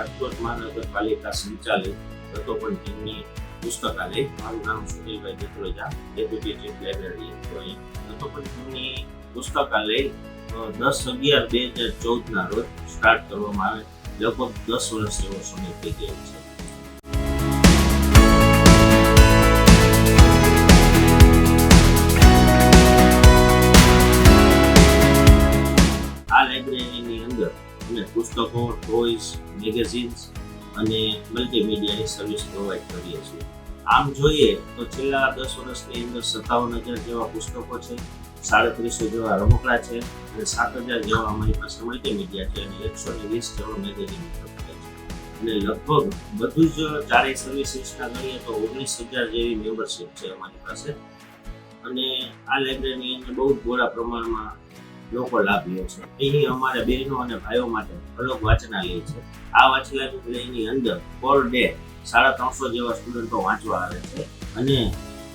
રાજકોટ મહાનગરપાલિકા સંચાલિત હતો પણ તેમની પુસ્તકાલય. મારું નામ સુનિલભાઈ દેત્રોજા ડેપ્યુટી ચીફ લાઇબ્રેરી તો અહીં હતો પણ તેમની પુસ્તકાલય દસ અગિયાર બે હજાર ચૌદના રોજ સ્ટાર્ટ કરવામાં આવે. લગભગ દસ વર્ષ જેવો સમય થઈ ગયો છે. પુસ્તકો ટોયસ મેગેઝિન્સ અને મલ્ટીમીડિયાની સર્વિસ પ્રોવાઈડ કરીએ છીએ. આમ જોઈએ તો છેલ્લા દસ વર્ષની અંદર સત્તાવન હજાર જેવા પુસ્તકો છે, સાડત્રીસો જેવા રમકડા છે અને સાત હજાર જેવા અમારી પાસે મલ્ટીમીડિયા છે અને એકસો ને વીસ જેવા મેગેઝિન અને લગભગ બધું જ ચારેય સર્વિસીસના ગણીએ તો ઓગણીસ હજાર જેવી મેમ્બરશીપ છે અમારી પાસે. અને આ લાઇબ્રેરીની અંદર બહુ જ બોરા પ્રમાણમાં લોકો લાભ લે છે. અહીં અમારા બહેનો અને ભાઈઓ માટે અલગ વાંચનાલય છે. આ વાંચનાલયની અંદર પર ડે સાડા ત્રણસો જેવા સ્ટુડન્ટો વાંચવા આવે છે. અને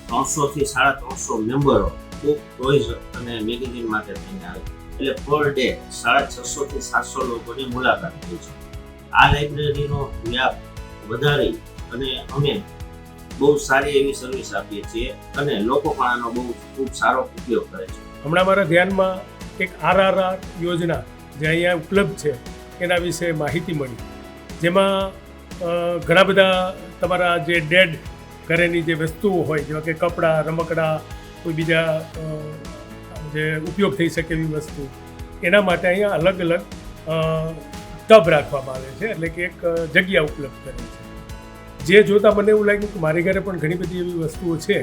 ત્રણસો થી સાડા ત્રણસો મેમ્બરો બુક ટોયઝ અને મેગેઝિન માટે થઈને આવે એટલે પર ડે સાડા છસો થી સાતસો લોકોની મુલાકાત થઈ છે. આ લાઇબ્રેરીનો વ્યાપ વધારી અને અમે બહુ સારી એવી સર્વિસ આપીએ છીએ અને લોકો પણ આનો બહુ ખૂબ સારો ઉપયોગ કરે છે. હમણાં મારા ધ્યાનમાં એક આરઆરઆર યોજના જે અહીંયા ઉપલબ્ધ છે, એના વિશે માહિતી મળી. જેમાં ઘણા બધા તમારા જે ડેડ ઘરેની જે વસ્તુઓ હોય, જેવા કે કપડાં, રમકડાં, કોઈ બીજા જે ઉપયોગ થઈ શકે એવી વસ્તુ, એના માટે અહીંયા અલગ અલગ ટબ રાખવામાં આવે છે, એટલે કે એક જગ્યા ઉપલબ્ધ કરે છે. જે જોતાં મને એવું લાગ્યું કે મારી ઘરે પણ ઘણી બધી એવી વસ્તુઓ છે,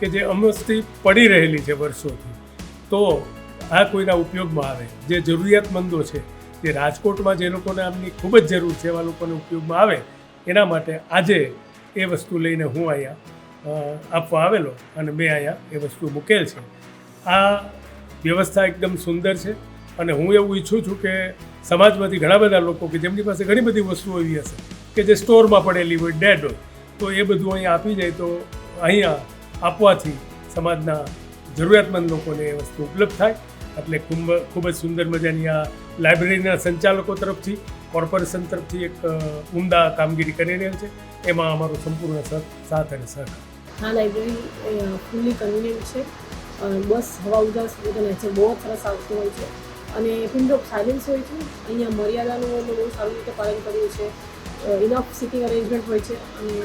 કે જે અમસ્તી પડી રહેલી છે વર્ષોથી. તો આ કોઈના ઉપયોગમાં આવે. જે જરૂરિયાતમંદો છે જે રાજકોટમાં જે લોકોને આમની ખૂબ જ જરૂર છે એવા લોકોને ઉપયોગમાં આવે, એના માટે આજે એ વસ્તુ લઈને હું અહીંયા આપવા આવેલો અને મેં અહીંયા એ વસ્તુ મૂકેલ છે. આ વ્યવસ્થા એકદમ સુંદર છે અને હું એવું ઈચ્છું છું કે સમાજમાંથી ઘણા બધા લોકો કે જેમની પાસે ઘણી બધી વસ્તુઓ એવી હશે કે જે સ્ટોરમાં પડેલી હોય, ડેડ હોય, તો એ બધું અહીંયા આપી જાય તો અહીંયા આપવાથી સમાજના જરૂરિયાતમંદ લોકોને એ વસ્તુ ઉપલબ્ધ થાય. એટલે ખૂબ ખૂબ જ સુંદર મજાની આ લાઇબ્રેરીના સંચાલકો તરફથી, કોર્પોરેશન તરફથી એક ઉમદા કામગીરી કરી રહેલ છે. એમાં અમારો સંપૂર્ણ સાથ અને સહકાર. હા લાઇબ્રેરી ફૂલ્લી કન્વિનિયન્ટ છે. બસ, હવા ઉદાસ બધું છે. બહુ સરસ આવતું હોય છે. અને પિન ઓફ સાયલેન્સ હોય છે. અહીંયા મર્યાદાનું અમે બહુ સારી રીતે પાલન કરીએ છીએ ઇનફ સિટિંગ અરેન્જમેન્ટ હોય છે. અને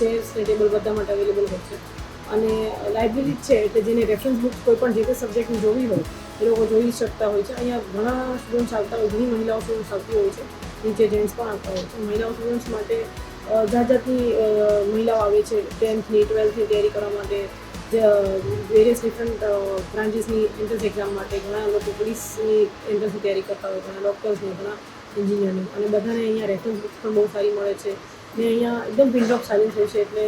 ચેર્સ ને ટેબલ બધા માટે અવેલેબલ હોય છે. અને લાઇબ્રેરી છે એટલે જેને રેફરન્સ બુક કોઈ પણ જે તે સબ્જેક્ટની જોવી હોય, એ લોકો જોઈ શકતા હોય છે. અહીંયા ઘણા સ્ટુડન્ટ્સ આવતા હોય, ઘણી મહિલાઓ સ્ટુડન્ટ્સ આવતી હોય છે. નીચે જેન્ટ્સ પણ આવતા હોય છે. મહિલાઓ સ્ટુડન્ટ્સ માટે જાત જાતની મહિલાઓ આવે છે. ટેન્થની ટ્વેલ્થની તૈયારી કરવા માટે વેરિયસ ડિફરન્ટ બ્રાન્ચીસની એન્ટ્રન્સ એક્ઝામ માટે ઘણા લોકો પોલીસની એન્ટ્રન્સની તૈયારી કરતા હોય ઘણા ડૉક્ટર્સની ઘણા એન્જિનિયરની અને બધાને અહીંયા રેફરન્સ બુક્સ પણ બહુ સારી મળે છે. ને અહીંયા એકદમ પિન ઓફ સાયલેન્સ હોય છે એટલે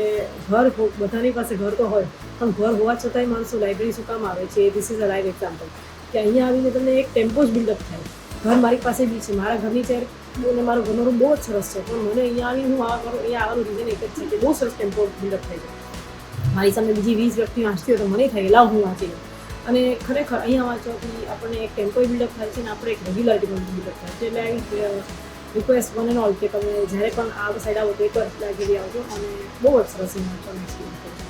ઘર બધાની પાસે ઘર તો હોય, પણ ઘર હોવા છતાંય માણસો લાઇબ્રેરી શું કામ આવે છે this is a live example કે અહીંયા આવીને તમને એક ટેમ્પો જ બિલ્ડઅપ થાય. ઘર મારી પાસે બી છે, મારા ઘરની ચેર અને મારો ઘરનો રૂમ બહુ જ સરસ છે, પણ મને અહીંયા આવી હું આ કરું, અહીંયા આવવાનું રીઝન એક જ છે કે બહુ સરસ ટેમ્પો બિલ્ડઅપ થાય છે. મારી સામે બીજી વીસ વ્યક્તિ વાંચતી હોય તો મને થાય લાવ હું વાંચી લઉં. અને ખરેખર અહીંયા વાંચવાથી આપણને એક ટેમ્પો બિલ્ડઅપ થાય છે અને આપણે એક રેગ્યુલરિટી બિલ્ડઅપ થાય છે. એટલે આવી રિક્વેસ્ટ વન એન્ડ ઓલ કે તમે જ્યારે પણ આ સાઈડ આવો તો એકવાર લાઇબ્રેરી આવજો અને બહુ જ સરસ એમાં